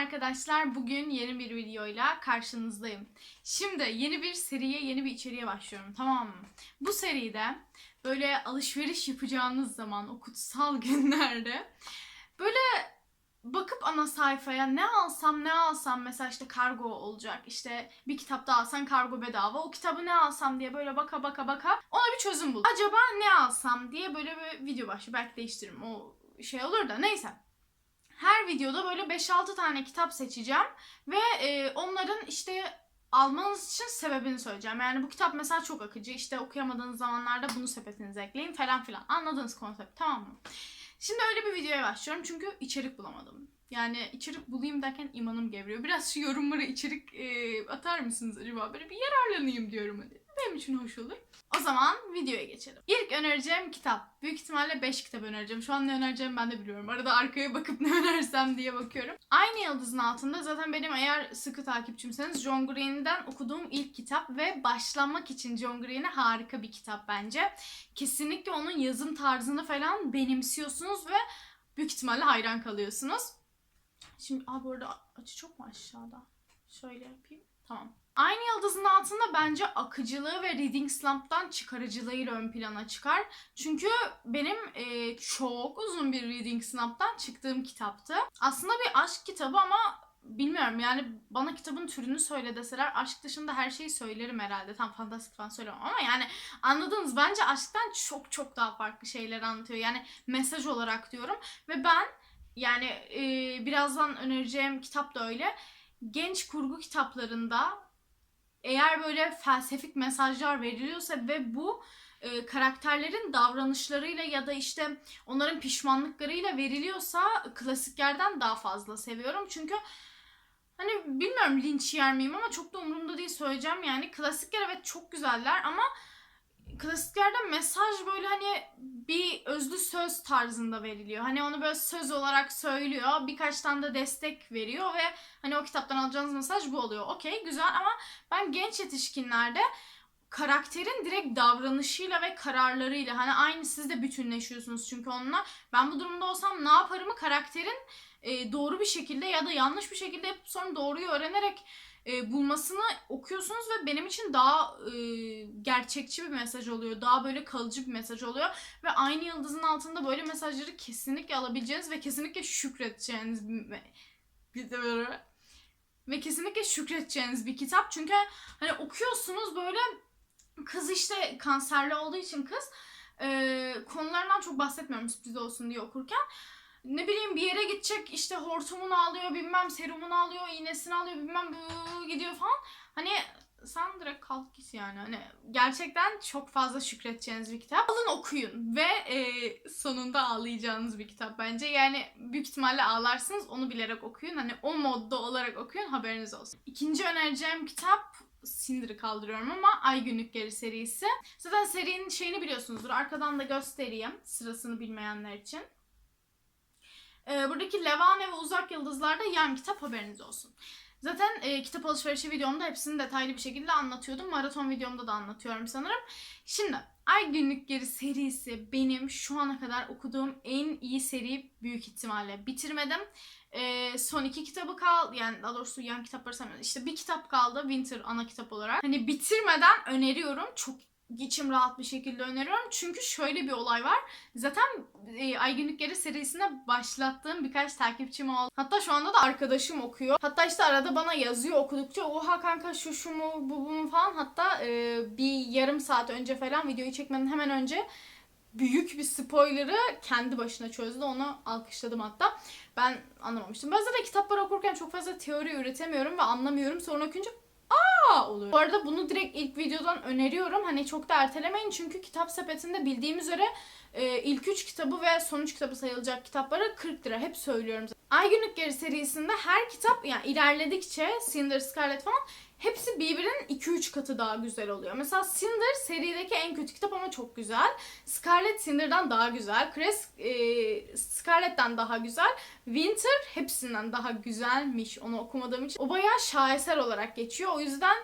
arkadaşlar. Bugün yeni bir videoyla karşınızdayım. Şimdi yeni bir seriye, yeni bir içeriğe başlıyorum. Tamam mı? Bu seride böyle alışveriş yapacağınız zaman o kutsal günlerde böyle bakıp ana sayfaya ne alsam ne alsam mesela işte kargo olacak işte bir kitap da alsan kargo bedava o kitabı ne alsam diye böyle baka baka baka ona bir çözüm bul. Acaba ne alsam diye böyle bir video başlığı belki değiştiririm o şey olur da neyse. Her videoda böyle 5-6 tane kitap seçeceğim ve e, onların işte almanız için sebebini söyleyeceğim. Yani bu kitap mesela çok akıcı. İşte okuyamadığınız zamanlarda bunu sepetinize ekleyin falan filan. Anladığınız konsept tamam mı? Şimdi öyle bir videoya başlıyorum çünkü içerik bulamadım. Yani içerik bulayım derken imanım gevriyor. Biraz şu yorumlara içerik e, atar mısınız acaba? Böyle bir yararlanayım diyorum hadi. Benim için hoş olur. O zaman videoya geçelim. İlk önereceğim kitap. Büyük ihtimalle 5 kitap önereceğim. Şu an ne önereceğimi ben de biliyorum. Arada arkaya bakıp ne önersem diye bakıyorum. Aynı yıldızın altında zaten benim eğer sıkı takipçimseniz John Green'den okuduğum ilk kitap ve başlamak için John Green'e harika bir kitap bence. Kesinlikle onun yazım tarzını falan benimsiyorsunuz ve büyük ihtimalle hayran kalıyorsunuz. Şimdi aa bu arada açı çok mu aşağıda? Şöyle yapayım. Tamam. Aynı yıldızın altında bence akıcılığı ve Reading Slump'tan çıkarıcılığıyla ön plana çıkar. Çünkü benim e, çok uzun bir Reading Slump'tan çıktığım kitaptı. Aslında bir aşk kitabı ama bilmiyorum yani bana kitabın türünü söyle deseler aşk dışında her şeyi söylerim herhalde. Tam fantastik falan söylemem ama yani anladınız bence aşktan çok çok daha farklı şeyler anlatıyor. Yani mesaj olarak diyorum ve ben yani e, birazdan önereceğim kitap da öyle. Genç kurgu kitaplarında eğer böyle felsefik mesajlar veriliyorsa ve bu e, karakterlerin davranışlarıyla ya da işte onların pişmanlıklarıyla veriliyorsa klasiklerden daha fazla seviyorum. Çünkü hani bilmiyorum linç yer miyim ama çok da umurumda değil söyleyeceğim yani. Klasikler evet çok güzeller ama klasiklerde mesaj böyle hani bir özlü söz tarzında veriliyor. Hani onu böyle söz olarak söylüyor. Birkaç tane de destek veriyor ve hani o kitaptan alacağınız mesaj bu oluyor. Okey güzel ama ben genç yetişkinlerde karakterin direkt davranışıyla ve kararlarıyla hani aynı siz de bütünleşiyorsunuz çünkü onunla. Ben bu durumda olsam ne yaparımı karakterin e, doğru bir şekilde ya da yanlış bir şekilde sonra doğruyu öğrenerek e, bulmasını okuyorsunuz ve benim için daha e, gerçekçi bir mesaj oluyor. Daha böyle kalıcı bir mesaj oluyor. Ve aynı yıldızın altında böyle mesajları kesinlikle alabileceğiniz ve kesinlikle şükredeceğiniz bir ve kesinlikle şükredeceğiniz bir kitap. Çünkü hani okuyorsunuz böyle kız işte kanserli olduğu için kız e, konularından çok bahsetmiyorum sürpriz olsun diye okurken ne bileyim bir yere gidecek işte hortumunu alıyor bilmem serumunu alıyor iğnesini alıyor bilmem bu gidiyor falan. Hani sen direkt kalk git yani. Hani gerçekten çok fazla şükredeceğiniz bir kitap. Alın okuyun ve e, sonunda ağlayacağınız bir kitap bence. Yani büyük ihtimalle ağlarsınız onu bilerek okuyun. Hani o modda olarak okuyun haberiniz olsun. İkinci önereceğim kitap Cinder'ı kaldırıyorum ama Ay Günlükleri serisi. Zaten serinin şeyini biliyorsunuzdur. Arkadan da göstereyim sırasını bilmeyenler için. Ee, buradaki Levane ve Uzak Yıldızlar'da yan kitap haberiniz olsun. Zaten e, kitap alışverişi videomda hepsini detaylı bir şekilde anlatıyordum. Maraton videomda da anlatıyorum sanırım. Şimdi Ay Günlükleri serisi benim şu ana kadar okuduğum en iyi seri büyük ihtimalle. Bitirmedim. E, son iki kitabı kaldı. Yani daha doğrusu yan kitapları saymıyorum. İşte bir kitap kaldı Winter ana kitap olarak. Hani bitirmeden öneriyorum. Çok içim rahat bir şekilde öneriyorum. Çünkü şöyle bir olay var. Zaten e, Ay Günlükleri serisine başlattığım birkaç takipçim oldu. Hatta şu anda da arkadaşım okuyor. Hatta işte arada bana yazıyor okudukça oha kanka şu şu mu bu bu mu falan. Hatta e, bir yarım saat önce falan videoyu çekmeden hemen önce büyük bir spoiler'ı kendi başına çözdü. Onu alkışladım hatta. Ben anlamamıştım. Ben zaten kitapları okurken çok fazla teori üretemiyorum ve anlamıyorum. Sonra okuyunca oluyor. Bu arada bunu direkt ilk videodan öneriyorum. Hani çok da ertelemeyin çünkü kitap sepetinde bildiğim üzere e, ilk 3 kitabı ve son 3 kitabı sayılacak kitapları 40 lira. Hep söylüyorum. Ay Günlükleri serisinde her kitap yani ilerledikçe Cinder, Scarlet falan hepsi birbirinin 2-3 katı daha güzel oluyor. Mesela Cinder serideki en kötü kitap ama çok güzel. Scarlet Cinder'dan daha güzel. Cress e, Scarlet'ten daha güzel. Winter hepsinden daha güzelmiş onu okumadığım için. O bayağı şaheser olarak geçiyor. O yüzden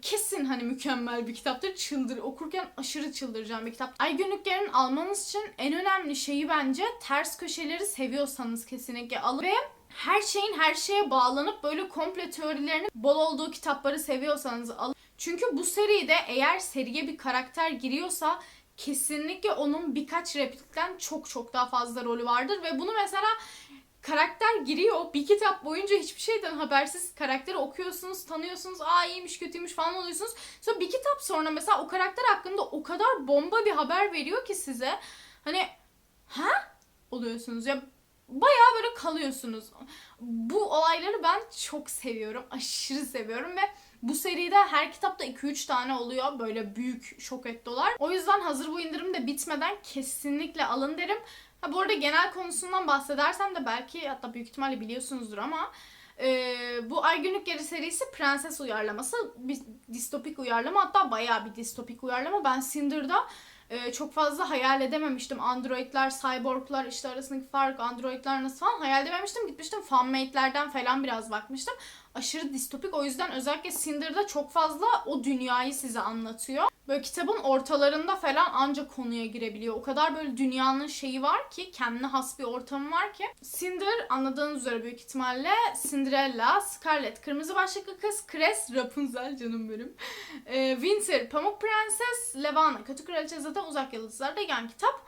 kesin hani mükemmel bir kitaptır. Çıldır okurken aşırı çıldıracağım bir kitap. Ay günlüklerini almanız için en önemli şeyi bence ters köşeleri seviyorsanız kesinlikle alın ve her şeyin her şeye bağlanıp böyle komple teorilerinin bol olduğu kitapları seviyorsanız alın. Çünkü bu seride eğer seriye bir karakter giriyorsa kesinlikle onun birkaç replikten çok çok daha fazla rolü vardır ve bunu mesela karakter giriyor bir kitap boyunca hiçbir şeyden habersiz karakteri okuyorsunuz, tanıyorsunuz, aa iyiymiş kötüymüş falan oluyorsunuz. Sonra bir kitap sonra mesela o karakter hakkında o kadar bomba bir haber veriyor ki size. Hani ha oluyorsunuz ya bayağı böyle kalıyorsunuz. Bu olayları ben çok seviyorum. Aşırı seviyorum ve bu seride her kitapta 2-3 tane oluyor. Böyle büyük şok ettolar. O yüzden hazır bu indirim de bitmeden kesinlikle alın derim. Ha bu arada genel konusundan bahsedersem de belki hatta büyük ihtimalle biliyorsunuzdur ama e, bu Ay Günlük Geri serisi prenses uyarlaması. Bir distopik uyarlama hatta bayağı bir distopik uyarlama. Ben Cinder'da e, çok fazla hayal edememiştim. Androidler, cyborglar işte arasındaki fark, androidler nasıl falan hayal edememiştim. Gitmiştim fanmate'lerden falan biraz bakmıştım. Aşırı distopik. O yüzden özellikle Cinder'da çok fazla o dünyayı size anlatıyor. Böyle kitabın ortalarında falan ancak konuya girebiliyor. O kadar böyle dünyanın şeyi var ki, kendine has bir ortamı var ki. Cinder anladığınız üzere büyük ihtimalle Cinderella, Scarlet, Kırmızı Başlıklı Kız, Cress, Rapunzel canım benim. Ee, Winter, Pamuk Prenses, Levana, Kötü Kraliçe zaten Uzak Yıldızlar'da yan kitap.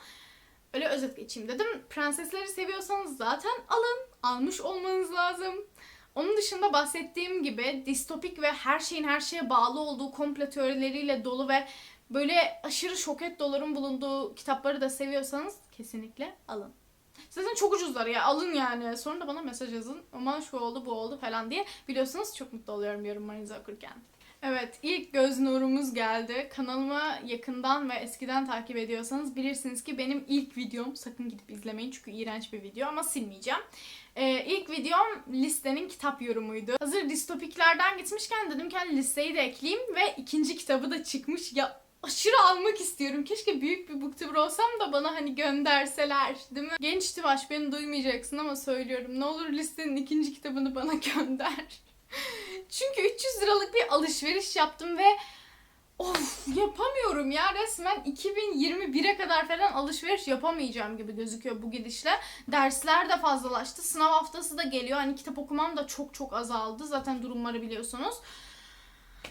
Öyle özet geçeyim dedim. Prensesleri seviyorsanız zaten alın. Almış olmanız lazım. Onun dışında bahsettiğim gibi distopik ve her şeyin her şeye bağlı olduğu komplo teorileriyle dolu ve böyle aşırı şoket doların bulunduğu kitapları da seviyorsanız kesinlikle alın. Zaten çok ucuzlar ya alın yani. Sonra da bana mesaj yazın. Ama şu oldu bu oldu falan diye. Biliyorsunuz çok mutlu oluyorum yorumlarınızı okurken. Evet ilk göz nurumuz geldi. Kanalımı yakından ve eskiden takip ediyorsanız bilirsiniz ki benim ilk videom sakın gidip izlemeyin çünkü iğrenç bir video ama silmeyeceğim. Ee, ilk videom listenin kitap yorumuydu. Hazır distopiklerden gitmişken dedim ki hani listeyi de ekleyeyim ve ikinci kitabı da çıkmış. Ya aşırı almak istiyorum. Keşke büyük bir booktuber olsam da bana hani gönderseler değil mi? Genç Tivaş beni duymayacaksın ama söylüyorum. Ne olur listenin ikinci kitabını bana gönder. Çünkü 300 liralık bir alışveriş yaptım ve of yapamıyorum ya resmen 2021'e kadar falan alışveriş yapamayacağım gibi gözüküyor bu gidişle. Dersler de fazlalaştı. Sınav haftası da geliyor. Hani kitap okumam da çok çok azaldı. Zaten durumları biliyorsunuz.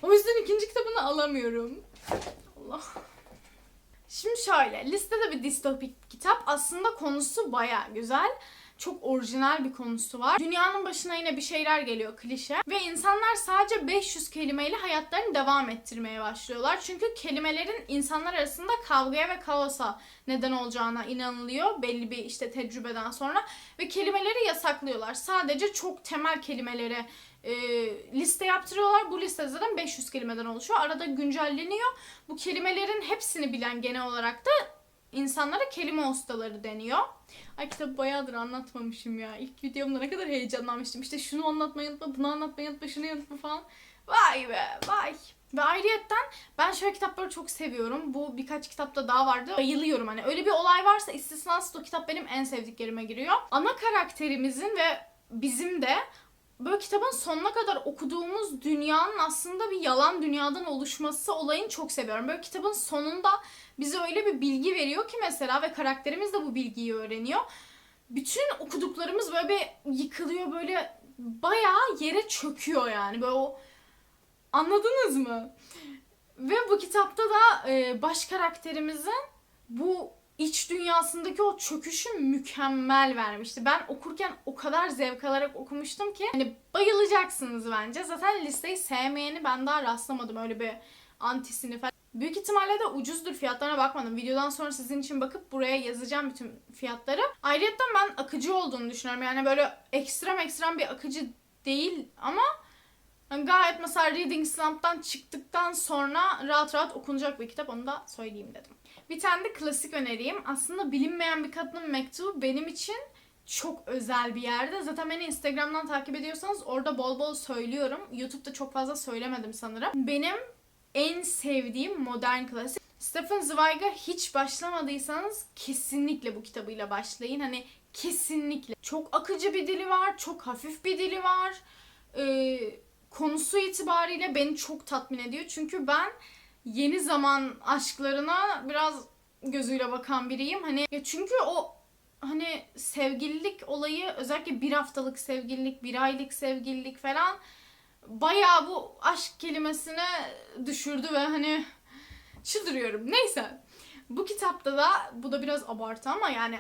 O yüzden ikinci kitabını alamıyorum. Allah. Şimdi şöyle, listede bir distopik kitap. Aslında konusu baya güzel. Çok orijinal bir konusu var. Dünyanın başına yine bir şeyler geliyor klişe. Ve insanlar sadece 500 kelimeyle hayatlarını devam ettirmeye başlıyorlar. Çünkü kelimelerin insanlar arasında kavgaya ve kaosa neden olacağına inanılıyor. Belli bir işte tecrübeden sonra. Ve kelimeleri yasaklıyorlar. Sadece çok temel kelimeleri e, liste yaptırıyorlar. Bu liste zaten 500 kelimeden oluşuyor. Arada güncelleniyor. Bu kelimelerin hepsini bilen genel olarak da insanlara kelime ustaları deniyor. Ay kitabı bayağıdır anlatmamışım ya. İlk videomda ne kadar heyecanlanmıştım. İşte şunu anlatmayı unutma, bunu anlatmayı unutma, şunu unutma falan. Vay be vay. Ve ayrıyetten ben şöyle kitapları çok seviyorum. Bu birkaç kitapta daha vardı. Bayılıyorum hani. Öyle bir olay varsa istisnasız o kitap benim en sevdiklerime giriyor. Ana karakterimizin ve bizim de böyle kitabın sonuna kadar okuduğumuz dünyanın aslında bir yalan dünyadan oluşması olayını çok seviyorum. Böyle kitabın sonunda bize öyle bir bilgi veriyor ki mesela ve karakterimiz de bu bilgiyi öğreniyor. Bütün okuduklarımız böyle bir yıkılıyor böyle bayağı yere çöküyor yani. Böyle o anladınız mı? Ve bu kitapta da e, baş karakterimizin bu iç dünyasındaki o çöküşü mükemmel vermişti. Ben okurken o kadar zevk alarak okumuştum ki hani bayılacaksınız bence. Zaten listeyi sevmeyeni ben daha rastlamadım öyle bir antisini falan. Büyük ihtimalle de ucuzdur fiyatlarına bakmadım. Videodan sonra sizin için bakıp buraya yazacağım bütün fiyatları. Ayrıca ben akıcı olduğunu düşünüyorum. Yani böyle ekstrem ekstrem bir akıcı değil ama yani gayet mesela Reading Slump'tan çıktıktan sonra rahat rahat okunacak bir kitap onu da söyleyeyim dedim. Bir tane de klasik öneriyim. Aslında bilinmeyen bir kadının mektubu benim için çok özel bir yerde. Zaten beni Instagram'dan takip ediyorsanız orada bol bol söylüyorum. YouTube'da çok fazla söylemedim sanırım. Benim en sevdiğim modern klasik. Stephen Zweig'a hiç başlamadıysanız kesinlikle bu kitabıyla başlayın. Hani kesinlikle. Çok akıcı bir dili var, çok hafif bir dili var. Ee, konusu itibariyle beni çok tatmin ediyor. Çünkü ben yeni zaman aşklarına biraz gözüyle bakan biriyim. Hani ya çünkü o hani sevgililik olayı özellikle bir haftalık sevgililik, bir aylık sevgililik falan bayağı bu aşk kelimesine düşürdü ve hani çıldırıyorum. Neyse. Bu kitapta da bu da biraz abartı ama yani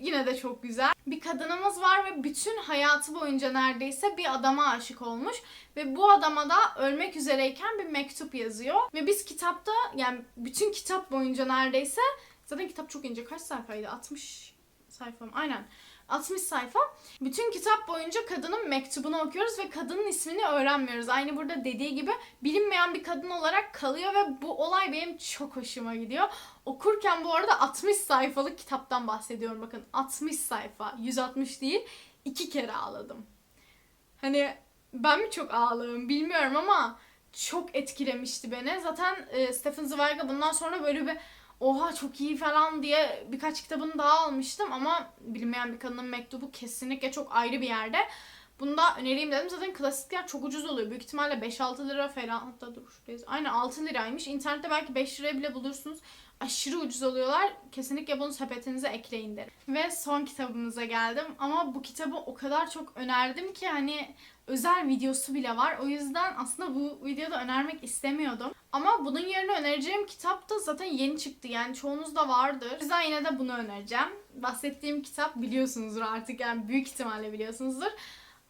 yine de çok güzel. Bir kadınımız var ve bütün hayatı boyunca neredeyse bir adama aşık olmuş ve bu adama da ölmek üzereyken bir mektup yazıyor ve biz kitapta yani bütün kitap boyunca neredeyse zaten kitap çok ince kaç sayfaydı 60 sayfa mı? Aynen. 60 sayfa. Bütün kitap boyunca kadının mektubunu okuyoruz ve kadının ismini öğrenmiyoruz. Aynı burada dediği gibi bilinmeyen bir kadın olarak kalıyor ve bu olay benim çok hoşuma gidiyor. Okurken bu arada 60 sayfalık kitaptan bahsediyorum. Bakın 60 sayfa. 160 değil. iki kere ağladım. Hani ben mi çok ağlarım bilmiyorum ama çok etkilemişti beni. Zaten e, Stephen Zweig'a bundan sonra böyle bir oha çok iyi falan diye birkaç kitabını daha almıştım ama bilinmeyen bir kadının mektubu kesinlikle çok ayrı bir yerde. Bunu da önereyim dedim. Zaten klasikler çok ucuz oluyor. Büyük ihtimalle 5-6 lira falan. Hatta dur şuradayız. Aynen 6 liraymış. İnternette belki 5 liraya bile bulursunuz. Aşırı ucuz oluyorlar. Kesinlikle bunu sepetinize ekleyin derim. Ve son kitabımıza geldim. Ama bu kitabı o kadar çok önerdim ki hani özel videosu bile var. O yüzden aslında bu videoda önermek istemiyordum. Ama bunun yerine önereceğim kitap da zaten yeni çıktı. Yani çoğunuzda vardır. O yüzden yine de bunu önereceğim. Bahsettiğim kitap biliyorsunuzdur artık yani büyük ihtimalle biliyorsunuzdur.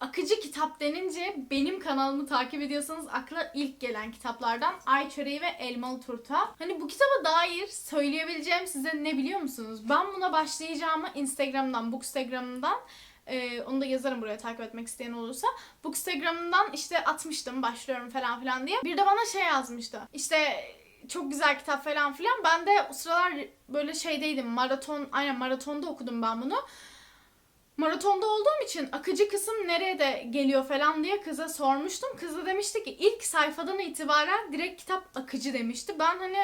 Akıcı kitap denince benim kanalımı takip ediyorsanız akla ilk gelen kitaplardan Ay Çöreği ve Elmalı Turta. Hani bu kitaba dair söyleyebileceğim size ne biliyor musunuz? Ben buna başlayacağımı Instagram'dan, Bookstagram'dan ee, onu da yazarım buraya takip etmek isteyen olursa. Bookstagram'dan işte atmıştım başlıyorum falan filan diye. Bir de bana şey yazmıştı. İşte çok güzel kitap falan filan. Ben de o sıralar böyle şeydeydim. Maraton, aynen maratonda okudum ben bunu. Maratonda olduğum için akıcı kısım nereye de geliyor falan diye kıza sormuştum. Kız da demişti ki ilk sayfadan itibaren direkt kitap akıcı demişti. Ben hani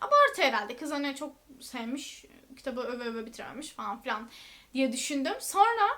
abartı herhalde. Kız hani çok sevmiş, kitabı öve öve bitirememiş falan filan diye düşündüm. Sonra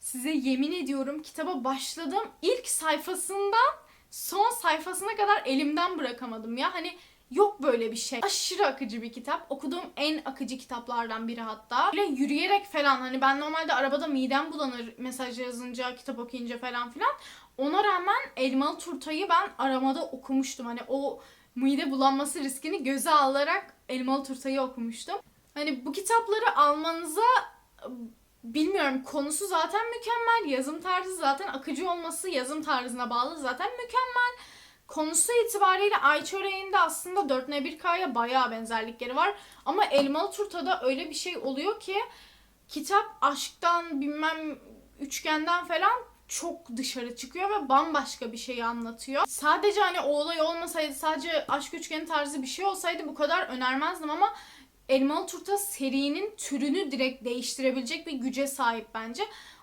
size yemin ediyorum kitaba başladım. İlk sayfasından son sayfasına kadar elimden bırakamadım ya. Hani yok böyle bir şey. Aşırı akıcı bir kitap. Okuduğum en akıcı kitaplardan biri hatta. Böyle yürüyerek falan hani ben normalde arabada midem bulanır mesaj yazınca, kitap okuyunca falan filan. Ona rağmen Elmalı Turta'yı ben aramada okumuştum. Hani o mide bulanması riskini göze alarak Elmalı Turta'yı okumuştum. Hani bu kitapları almanıza bilmiyorum konusu zaten mükemmel. Yazım tarzı zaten akıcı olması yazım tarzına bağlı zaten mükemmel. Konusu itibariyle Ay Çöreği'nde aslında 4N1K'ya bayağı benzerlikleri var. Ama Elmalı Turta'da öyle bir şey oluyor ki kitap aşktan bilmem üçgenden falan çok dışarı çıkıyor ve bambaşka bir şeyi anlatıyor. Sadece hani o olay olmasaydı sadece aşk üçgeni tarzı bir şey olsaydı bu kadar önermezdim ama Elmalı Turta serinin türünü direkt değiştirebilecek bir güce sahip bence.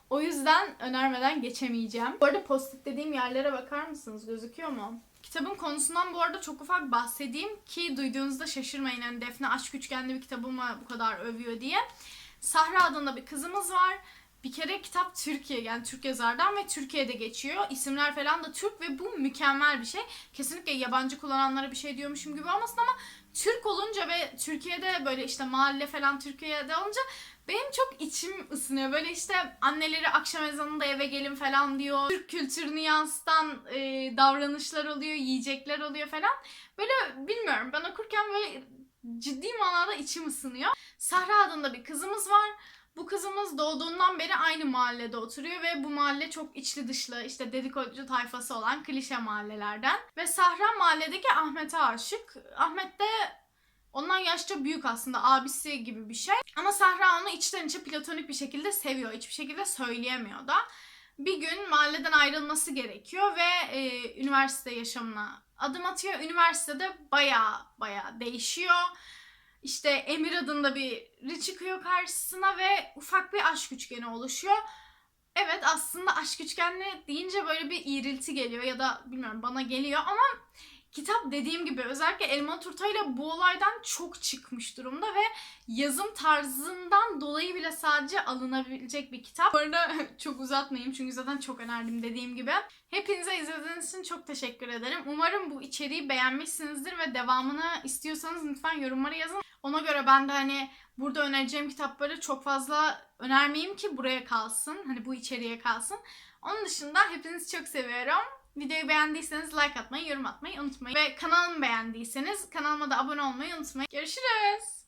O yüzden önermeden geçemeyeceğim. Bu arada post dediğim yerlere bakar mısınız? Gözüküyor mu? Kitabın konusundan bu arada çok ufak bahsedeyim ki duyduğunuzda şaşırmayın. Yani Defne aşk üçgenli bir kitabımı bu kadar övüyor diye. Sahra adında bir kızımız var. Bir kere kitap Türkiye yani Türk yazardan ve Türkiye'de geçiyor. İsimler falan da Türk ve bu mükemmel bir şey. Kesinlikle yabancı kullananlara bir şey diyormuşum gibi olmasın ama Türk olunca ve Türkiye'de böyle işte mahalle falan Türkiye'de olunca benim çok içim ısınıyor. Böyle işte anneleri akşam ezanında eve gelin falan diyor. Türk kültürünü yansıtan e, davranışlar oluyor, yiyecekler oluyor falan. Böyle bilmiyorum ben okurken böyle ciddi manada içim ısınıyor. Sahra adında bir kızımız var. Bu kızımız doğduğundan beri aynı mahallede oturuyor ve bu mahalle çok içli dışlı işte dedikoducu tayfası olan klişe mahallelerden. Ve Sahra mahalledeki Ahmet'e aşık. Ahmet de ondan yaşça büyük aslında abisi gibi bir şey. Ama Sahra onu içten içe platonik bir şekilde seviyor. Hiçbir şekilde söyleyemiyor da. Bir gün mahalleden ayrılması gerekiyor ve e, üniversite yaşamına adım atıyor. Üniversitede baya baya değişiyor. İşte Emir adında biri çıkıyor karşısına ve ufak bir aşk üçgeni oluşuyor. Evet aslında aşk üçgenli deyince böyle bir iğrilti geliyor ya da bilmiyorum bana geliyor ama kitap dediğim gibi özellikle Elma Turta ile bu olaydan çok çıkmış durumda ve yazım tarzından dolayı bile sadece alınabilecek bir kitap. Bu arada çok uzatmayayım çünkü zaten çok önerdim dediğim gibi. Hepinize izlediğiniz için çok teşekkür ederim. Umarım bu içeriği beğenmişsinizdir ve devamını istiyorsanız lütfen yorumlara yazın. Ona göre ben de hani burada önereceğim kitapları çok fazla önermeyeyim ki buraya kalsın. Hani bu içeriye kalsın. Onun dışında hepinizi çok seviyorum. Videoyu beğendiyseniz like atmayı, yorum atmayı unutmayın. Ve kanalımı beğendiyseniz kanalıma da abone olmayı unutmayın. Görüşürüz.